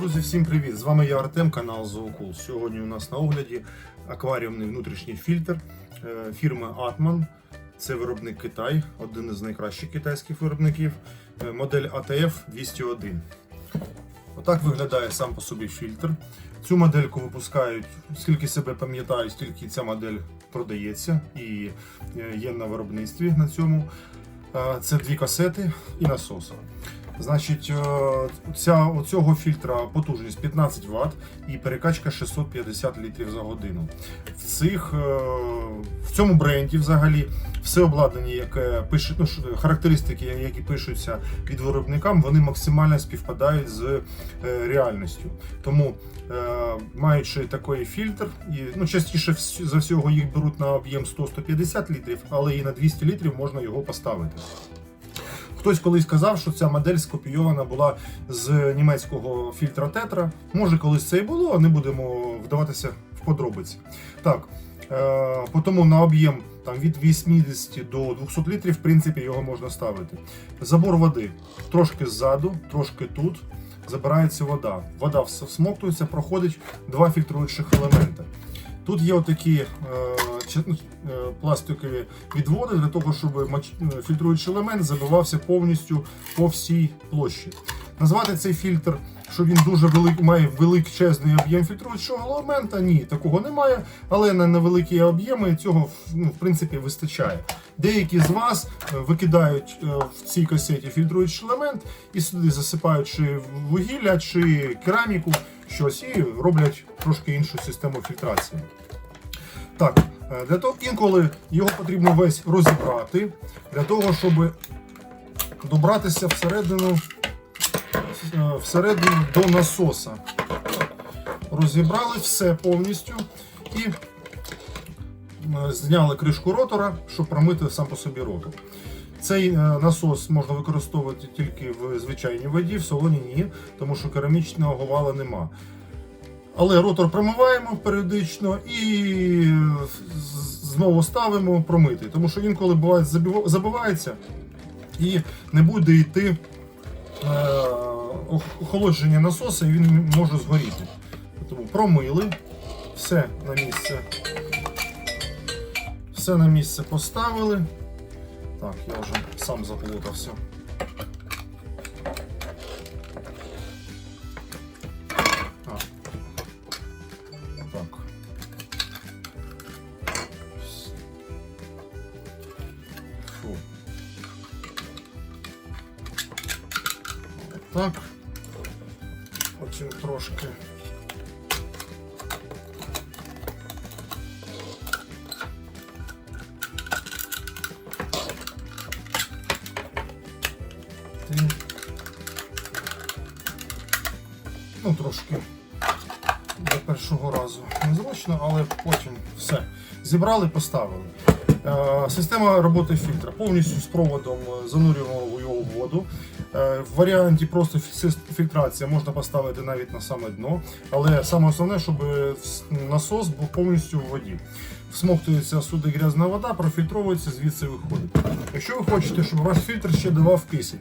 Друзі, всім привіт! З вами я Артем, канал Зоокул. Сьогодні у нас на огляді акваріумний внутрішній фільтр е, фірми Atman. Це виробник Китай, один із найкращих китайських виробників. Е, Модель ATF 201. Отак виглядає сам по собі фільтр. Цю модельку випускають, скільки себе пам'ятаю, стільки ця модель продається і е, є на виробництві на цьому. Це дві касети і насос. Значить, е, ця, цього фільтра потужність 15 Вт і перекачка 650 літрів за годину. В, цих, е, в цьому бренді взагалі все обладнання, яке пише, ну, характеристики, які пишуться від виробникам, вони максимально співпадають з е, реальністю. Тому, маючи такий фільтр, і ну, частіше за всього їх беруть на об'єм 100-150 літрів, але і на 200 літрів можна його поставити. Хтось колись казав, що ця модель скопійована була з німецького фільтра Тетра. Може, колись це і було, не будемо вдаватися в подробиці. Так, е, тому на об'єм там, від 80 до 200 літрів, в принципі, його можна ставити. Забор води трошки ззаду, трошки тут. Забирається вода. Вода всмоктується, проходить два фільтруючих елементи. Тут є отакі е, пластикові відводи для того, щоб е, фільтруючий елемент забивався повністю по всій площі. Назвати цей фільтр, що він дуже велик, має величезний об'єм фільтруючого елемента, ні, такого немає, але на невеликі об'єми цього ну, в принципі вистачає. Деякі з вас е, викидають е, в цій касеті фільтруючий елемент і сюди засипають чи вугілля, чи кераміку, щось і роблять трошки іншу систему фільтрації. Так, е, для того інколи його потрібно весь розібрати, для того, щоб добратися всередину, е, всередину до насоса. Розібрали все повністю і е, зняли кришку ротора, щоб промити сам по собі ротор. Цей е, насос можна використовувати тільки в звичайній воді, в солоні ні, тому що керамічного вала нема. Але ротор промиваємо періодично і знову ставимо промити, тому що інколи буває забивається і не буде йти е, охолодження насоса, і він може згоріти. Тому промили, все на місце. Все на місце поставили. Так, я вже сам заплутався. Так. Потім трошки. Ну, трошки до першого разу незручно, але потім все. Зібрали, поставили. Е, Система роботи фільтра повністю з проводом е, занурюємо його в воду. Е, В варіанті просто фі- фільтрація можна поставити навіть на саме дно, але саме основне, щоб е, насос був повністю в воді. Всмоктується сюди грязна вода, профільтровується, звідси виходить. Якщо ви хочете, щоб ваш фільтр ще давав кисень,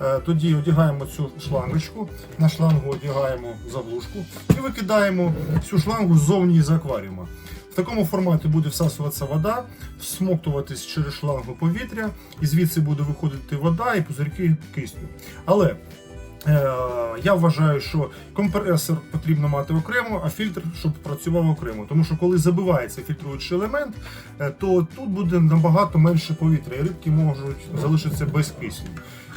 е, тоді одягаємо цю шлангочку, на шлангу одягаємо заглушку і викидаємо цю шлангу ззовні з акваріума. В такому форматі буде всасуватися вода, всмоктуватись через шлангу повітря, і звідси буде виходити вода і пузирки кисню. Але я вважаю, що компресор потрібно мати окремо, а фільтр, щоб працював окремо. Тому що коли забивається фільтруючий елемент, е, то тут буде набагато менше повітря, і рибки можуть залишитися без кисню.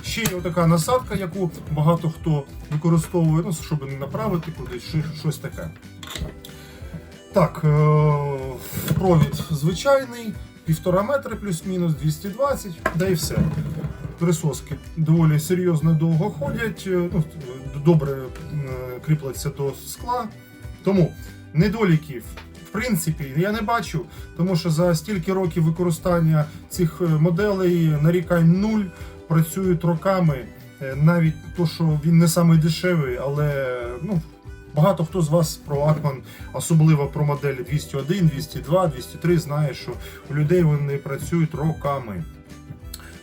Ще є така насадка, яку багато хто використовує, ну, щоб не направити кудись, щось таке. Так, е, провід звичайний, півтора метри плюс-мінус 220, да і все. Присоски доволі серйозно довго ходять, е, ну, добре е, кріпляться до скла. Тому недоліків, в принципі, я не бачу, тому що за стільки років використання цих е, моделей нарікань нуль, працюють роками. Навіть то, що він не самий дешевий, але ну, багато хто з вас про Atman, особливо про моделі 201, 202, 203, знає, що у людей вони працюють роками.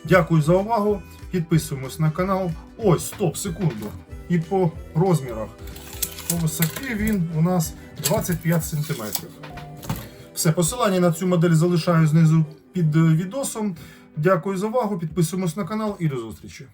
Дякую за увагу. Підписуємось на канал. Ось, стоп, секунду. І по розмірах. По висоті він у нас 25 см. Все, посилання на цю модель залишаю знизу під е, відосом. Дякую за увагу, підписуємось на канал і до зустрічі.